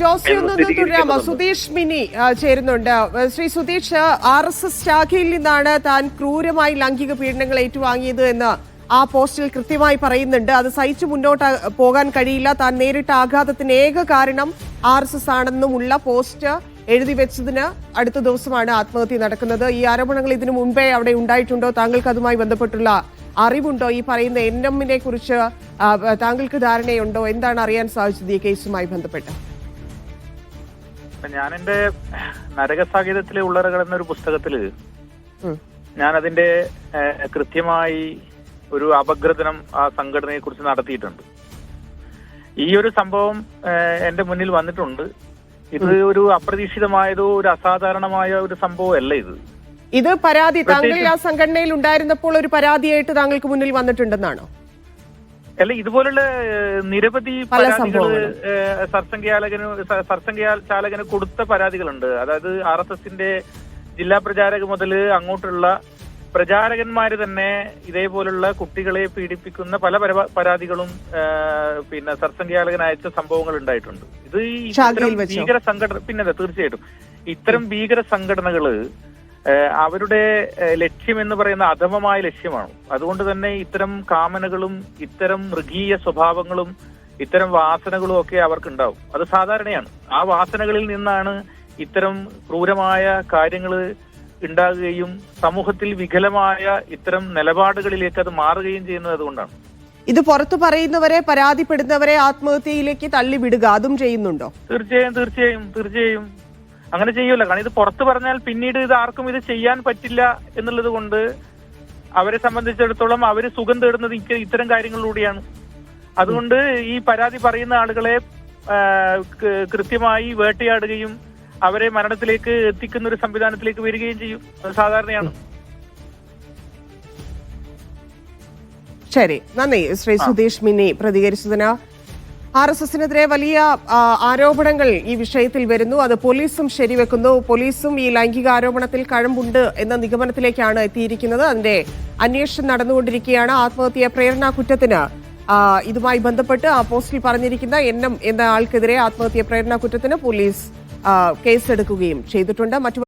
ജോസി ഒന്ന് തുടരാമോ? സുധീഷ് മിനി ചേരുന്നുണ്ട്. Sree Sudheesh R S S ശാഖയിൽ നിന്നാണ് താൻ ക്രൂരമായി ലൈംഗിക പീഡനങ്ങൾ ഏറ്റുവാങ്ങിയത് എന്ന് ആ പോസ്റ്റിൽ കൃത്യമായി പറയുന്നുണ്ട്. അത് സഹിച്ചു മുന്നോട്ട് പോകാൻ കഴിയില്ല. താൻ നേരിട്ട ആഘാതത്തിന് ഏക കാരണം ആർ എസ് എസ് ആണെന്നുമുള്ള പോസ്റ്റ് എഴുതി വെച്ചതിന് അടുത്ത ദിവസമാണ് ആത്മഹത്യ നടക്കുന്നത്. ഈ ആരോപണങ്ങൾ ഇതിനു മുൻപേ അവിടെ ഉണ്ടായിട്ടുണ്ടോ? താങ്കൾക്ക് അതുമായി ബന്ധപ്പെട്ടുള്ള അറിവുണ്ടോ? ഈ പറയുന്ന എൻ എമ്മിനെ കുറിച്ച് താങ്കൾക്ക് ധാരണയുണ്ടോ? എന്താണ് അറിയാൻ സാധിച്ചത് ഈ കേസുമായി ബന്ധപ്പെട്ട്? ഞാൻ എന്റെ സാഹിത്യത്തിലെ ഉള്ളറകൾ എന്നൊരു പുസ്തകത്തിൽ. ഞാൻ അതിന്റെ കൃത്യമായി ഒരു അപഗ്രഥനം ആ സംഘടനയെ കുറിച്ച് നടത്തിയിട്ടുണ്ട്. ഈ ഒരു സംഭവം എന്റെ മുന്നിൽ വന്നിട്ടുണ്ട്. ഇത് ഒരു അപ്രതീക്ഷിതമായതോ ഒരു അസാധാരണമായ ഒരു സംഭവമല്ല ഇത്. ഇത് പരാതി താങ്കൾ ആ സംഘടനയിൽ ഉണ്ടായിരുന്നപ്പോൾ ഒരു പരാതിയായിട്ട് താങ്കൾക്ക് മുന്നിൽ വന്നിട്ടുണ്ടെന്നാണോ? അല്ല ഇതുപോലുള്ള നിരവധി പരാതികൾ സംഭവങ്ങളും. സർസംഘ്യാലകന് സ- ചാലകന് കൊടുത്ത പരാതികളുണ്ട്. അതായത് ആർ എസ് എസിന്റെ ജില്ലാ പ്രചാരക മുതൽ അങ്ങോട്ടുള്ള പ്രചാരകന്മാര് തന്നെ ഇതേപോലുള്ള കുട്ടികളെ പീഡിപ്പിക്കുന്ന പല പര- പരാതികളും പിന്നെ സർസംഘ്യാലകൻ അയച്ച സംഭവങ്ങൾ ഉണ്ടായിട്ടുണ്ട്. ഇത് ഈ ഇത്തരം ഭീകര സംഘടന പിന്നെ തീർച്ചയായിട്ടും. ഇത്തരം ഭീകര സംഘടനകൾ അവരുടെ ലക്ഷ്യം എന്ന് പറയുന്ന അധമമായ ലക്ഷ്യമാണ്. അതുകൊണ്ട് തന്നെ ഇത്തരം കാമനകളും ഇത്തരം മൃഗീയ സ്വഭാവങ്ങളും ഇത്തരം വാസനകളും ഒക്കെ അവർക്കുണ്ടാവും. അത് സാധാരണയാണ്. ആ വാസനകളിൽ നിന്നാണ് ഇത്തരം ക്രൂരമായ കാര്യങ്ങൾ ഉണ്ടാകുകയും സമൂഹത്തിൽ വികലമായ ഇത്തരം നിലപാടുകളിലേക്ക് അത് മാറുകയും ചെയ്യുന്നത് അതുകൊണ്ടാണ്. ഇത് പുറത്തു പറയുന്നവരെ പരാതിപ്പെടുന്നവരെ ആത്മഹത്യയിലേക്ക് തള്ളിവിടുക അതും ചെയ്യുന്നുണ്ടോ? തീർച്ചയായും തീർച്ചയായും തീർച്ചയായും. അങ്ങനെ ചെയ്യൂല. കാരണം ഇത് പുറത്തു പറഞ്ഞാൽ പിന്നീട് ഇത് ആർക്കും ഇത് ചെയ്യാൻ പറ്റില്ല എന്നുള്ളത് കൊണ്ട് അവരെ സംബന്ധിച്ചിടത്തോളം അവർ സുഖം തേടുന്നത് ഇത്തരം കാര്യങ്ങളിലൂടെയാണ്. അതുകൊണ്ട് ഈ പരാതി പറയുന്ന ആളുകളെ കൃത്യമായി വേട്ടയാടുകയും അവരെ മരണത്തിലേക്ക് എത്തിക്കുന്ന ഒരു സംവിധാനത്തിലേക്ക് വരികയും ചെയ്യും. സാധാരണയാണ്. ശരി. നന്ദി. ശ്രീ സുധീഷ് മിനി പ്രതികരിച്ചതിന് ആർ എസ് എസിനെതിരെ വലിയ ആരോപണങ്ങൾ ഈ വിഷയത്തിൽ വരുന്നു. അത് പോലീസും ശരിവെക്കുന്നു. പോലീസും ഈ ലൈംഗിക ആരോപണത്തിൽ കഴമ്പുണ്ട് എന്ന നിഗമനത്തിലേക്കാണ് എത്തിയിരിക്കുന്നത്. അതിന്റെ അന്വേഷണം നടന്നുകൊണ്ടിരിക്കുകയാണ്. ആത്മഹത്യ പ്രേരണ കുറ്റത്തിന് ഇതുമായി ബന്ധപ്പെട്ട് ആ പോസ്റ്റിൽ പറഞ്ഞിരിക്കുന്ന എൻ എന്ന ആൾക്കെതിരെ ആത്മഹത്യ പ്രേരണ കുറ്റത്തിന് പോലീസ് കേസെടുക്കുകയും ചെയ്തിട്ടുണ്ട്. മറ്റു